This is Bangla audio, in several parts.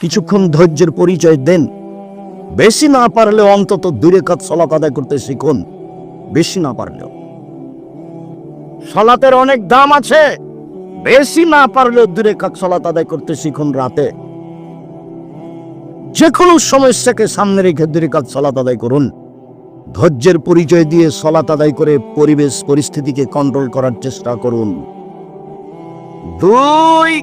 কিছুক্ষণ ধৈর্যের পরিচয় দেন। বেশি না পারলে অন্তত দূরে কাজ সলাত আদায় করতে শিখুন। বেশি না পারলেও। সলাতের অনেক দাম আছে। বেশি না পারলেও দূরে কাজ সলাত আদায় করতে শিখুন রাতে। যে কোনো সমস্যাকে সামনে রেখে দূরে কাজ সলাত আদায় করুন। ধৈর্যের পরিচয় দিয়ে সলাত আদায় করে পরিবেশ, পরিস্থিতিকে কন্ট্রোল করার চেষ্টা করুন। দুই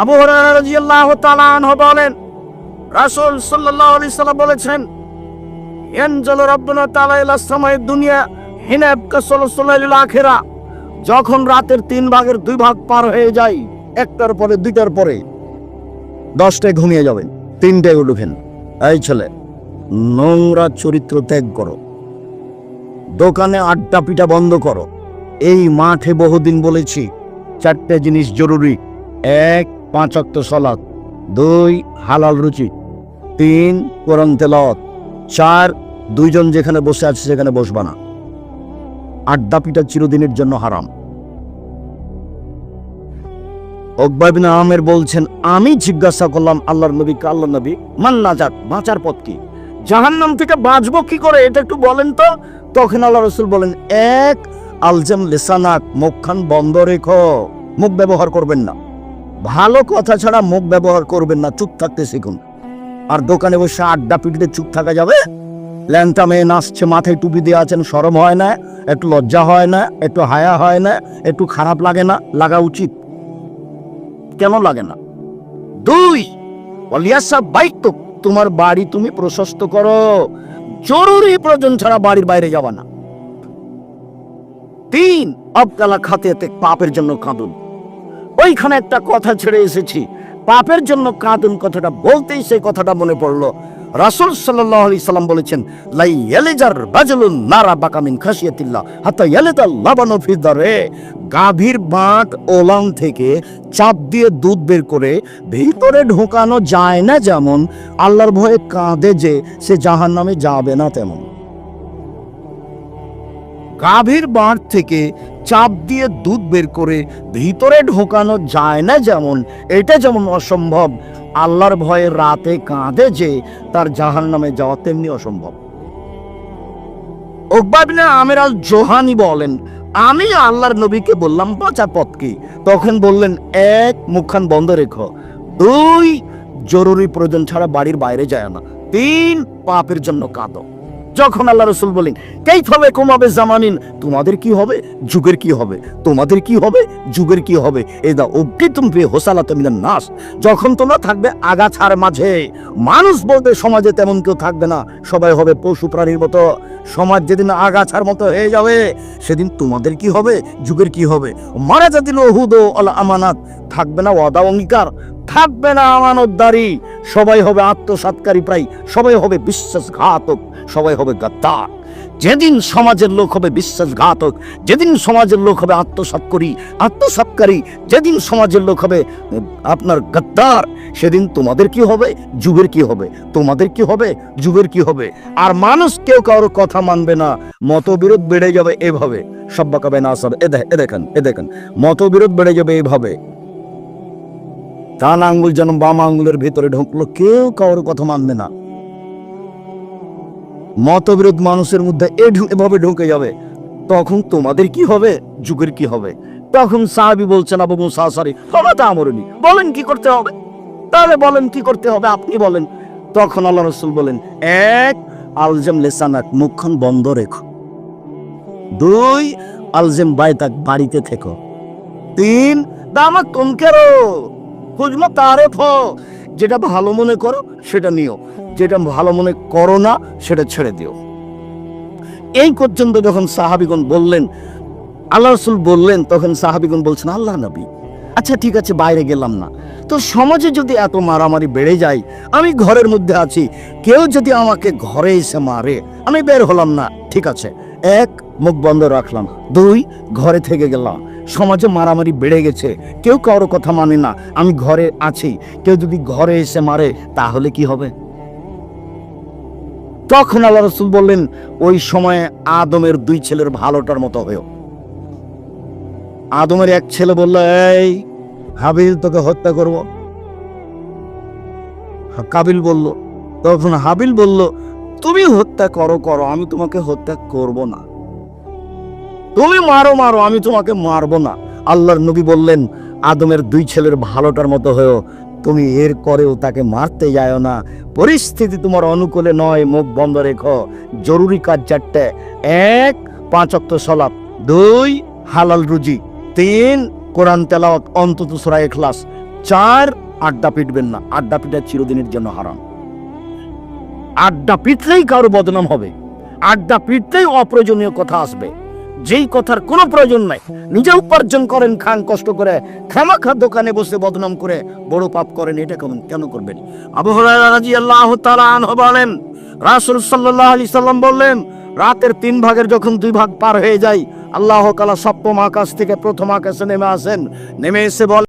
আবু তাআলা আনহু বলেন, রাসূল সাল্লাল্লাহু আলাইহি সাল্লাম বলেছেন, ইয়ানজালু রাব্বুনা তাআলা ইলা সামাই দুনিয়া হিনা ইয়াবকা সালাসুলাইল আখিরা। যখন রাতের তিন ভাগের দুই ভাগ পার হয়ে যায়, একটার পরে, দুইটার পরে, দশটায় ঘুমিয়ে যাবেন, তিনটায় উঠবেন। এই ছেলে, নোংরা চরিত্র ত্যাগ করো। দোকানে আড্ডা পিটা বন্ধ করো। এই মাঠে বহুদিন বলেছি, চারটে জিনিস জরুরি। এক পাঁচ অক্ত সলাদ দুই, হালাল রুচি, তিন, কোরআন তেলাওয়াত, চার, দুইজন যেখানে বসে আছে সেখানে বসবা না। আড্ডা পিটা চিরদিনের জন্য হারাম। অকবাবিন বলছেন, আমি জিজ্ঞাসা করলাম, আল্লাহর নবী আল্লাহ নবী মান্না যাক, বাঁচার পথ কি? জাহান্নাম থেকে বাঁচবো কি করে, এটা একটু বলেন তো। তখন আল্লাহ রসুল বলেন, এক, আলজাম লেসানাক, মুখখান বন্ধ রেখো, মুখ ব্যবহার করবেন না। ভালো কথা ছাড়া মুখ ব্যবহার করবেন না, চুপ থাকতে শিখুন। আর দোকানে বসে আড্ডা পিটিতে চুপ থাকা যাবে? ল্যাংটা মেয়ে নাচছে, মাথায় টুপি দিয়ে আছেন, সরম হয় না, একটু লজ্জা হয় না, একটু হায়া হয় না, একটু খারাপ লাগে না, লাগা উচিত। কেন লাগে না? দুই অলিয়াসা বাইক তো, তোমার বাড়ি তুমি প্রশস্ত করো। জরুরি প্রয়োজন ছাড়া বাড়ির বাইরে যাবা না। তিন আবকালা খাতে পাপের জন্য কাঁদুন। ওইখানে একটা কথা ছেড়ে এসেছি। পাপের জন্য কাঁদুন কথাটা বলতেই সেই কথাটা মনে পড়ল। রাসূল সাল্লাল্লাহু আলাইহি সাল্লাম বলেছেন, লাই ইয়ালিজার রাজুলুন নারা বাকামিন খাশিয়াতিল্লাহ, হাত্তা ইয়ালিতা লাবানু ফি দারে। গাভীর বাঁট ওলান থেকে চাপ দিয়ে দুধ বের করে ভিতরে ঢোকানো যায় না যেমন, আল্লাহর ভয়ে কাঁদে যে সে জাহান্নামে যাবে না তেমন। গাভীর বাঁধ থেকে চাপ দিয়ে দুধ বের করে ভিতরে ঢোকানো যায় না যেমন, এটা যেমন অসম্ভব। আল্লাহর ভয়ে রাতে কাঁদে যে তার জাহান নামে যাওয়া তেমনি অসম্ভব। ওকবাবিনা আমের আল জোহানি বলেন, আমি আল্লাহর নবীকে বললাম বাঁচার পথ কি তখন বললেন, এক, মুখখান বন্ধ রেখো। দুই, জরুরি প্রয়োজন ছাড়া বাড়ির বাইরে যায় না। তিন, পাপের জন্য কাঁদো। যখন আল্লাহ রসুল বলেন কেইভাবে কমাবে জামানিন? তোমাদের কি হবে? যুগের কি হবে? তোমাদের কি হবে? যুগের কি হবে? এই দা অব্দি তুমি হোসালা তুমি নাস। যখন তোমরা থাকবে আগাছার মাঝে। মানুষ বলতে সমাজে তেমন কেউ থাকবে না। সবাই হবে পশু প্রাণীর মতো। সমাজ যেদিন আগাছার মতো হয়ে যাবে, সেদিন তোমাদের কি হবে? যুগের কি হবে? মারা যেদিন ওহুদ আল আমানাত থাকবে না ওয়াদা অঙ্গীকার। থাকবে না আমানতদারি। সবাই হবে আত্মসাৎকারী প্রায়, সবাই হবে বিশ্বাসঘাতক, সবাই হবে গাদ্দার। যেদিন সমাজের লোক হবে বিশ্বাসঘাতক, যেদিন সমাজের লোক হবে আত্মসাৎকরি, আত্মসাৎকারী, যেদিন সমাজের লোক হবে, আপনার গাদ্দার, সেদিন তোমাদের কি হবে? যুগের কি হবে? তোমাদের কি হবে? যুগের কি হবে? আর মানুষ কেউ কারোর কথা মানবে না। মতবিরোধ বেড়ে যাবে এভাবে। সব্বাকাবে না আসার এ দেখেন এ দেখেন। মতবিরোধ বেড়ে যাবে এভাবে। ডান আঙ্গুল যেন বাম আঙ্গুলের ভেতরে ঢুকলো, কেউ কারোর কথা মানবে না। মতবিরোধ মানুষের মধ্যে এভাবে ঢুকে যাবে। তখন তোমাদের কি হবে? যুগের কি হবে? তখন সাহাবি বলছেন, আবু মুসা, সারি, হবে তা আমরনি বলেন কি করতে হবে? তাহলে বলেন কি করতে হবে? আপনি বলেন। তখন আল্লাহ রসুল বলেন, এক, আলজেম লেসানাক মুখখান বন্ধ রেখো। দুই, আলজেম বাইতাক বাড়িতে থেকো। তিন দামা তুমকেরো খুঁজলো তারে ফ যেটা ভালো মনে করো, সেটা নিও। যেটা ভালো মনে করো না, সেটা ছেড়ে দিও। এই পর্যন্ত যখন সাহাবিগণ বললেন, আল্লাহ রসুল বললেন, তখন সাহাবিগণ বলছেন, আল্লাহ নবী। আচ্ছা ঠিক আছে, বাইরে গেলাম না। তো সমাজে যদি এত মারামারি বেড়ে যায়, আমি ঘরের মধ্যে আছি, কেউ যদি আমাকে ঘরে এসে মারে, আমি বের হলাম না। ঠিক আছে, এক, মুখ বন্ধ রাখলাম। দুই, ঘরে থেকে গেলাম। সমাজে মারামারি বেড়ে গেছে। কেউ কারও কথা মানে না। আমি ঘরে আছি। কেউ যদি ঘরে এসে মারে, তাহলে কি হবে? তখন আল্লাহ রসুল বললেন, ওই সময়ে আদমের দুই ছেলের ভালোটার মতো হয়েও। আদমের এক ছেলে বলল, এই, হাবিল তোকে হত্যা করব। কাবিল বলল, তখন হাবিল বলল, তুমি হত্যা করো করো, আমি তোমাকে হত্যা করব না। তুমি মারো মারো, আমি তোমাকে মারবো না। আল্লাহর নবী বললেন, আদমের দুই ছেলের ভালোটার মতো হয়েও তুমি এর করেও তাকে মারতে যাও না। পরিস্থিতি তোমার অনুকূলে নয়, মুখ বন্ধ রেখো। জরুরি কাজ চারটে। এক, পাঁচ অক্ত সলাপ। দুই, হালাল রুজি। তিন, কোরআন তেলাওয়াত, অন্তত সুরা এখলাস চার, আড্ডা পিটবেন না। আড্ডা পিটা চিরদিনের জন্য হারাম। আড্ডা পিটলেই কারও বদনাম হবে। আড্ডা পিটলেই অপ্রয়োজনীয় কথা আসবে। যেই কথার কোনো প্রয়োজন নাই। নিজে উপার্জন করেন, খান, কষ্ট করে, খামাখা দোকানে বসে বদনাম করে, বড় পাপ করেন, এটা কেমন, কেন করবেন? আবহাওয়া আল্লাহ বলেন, রাসুল সাল্লাহ আলি সাল্লাম বললেন, রাতের তিন ভাগের যখন দুই ভাগ পার হয়ে যায়, আল্লাহ কালা সপ্তম আকাশ থেকে প্রথম আকাশে নেমে আসেন। নেমে এসে বলেন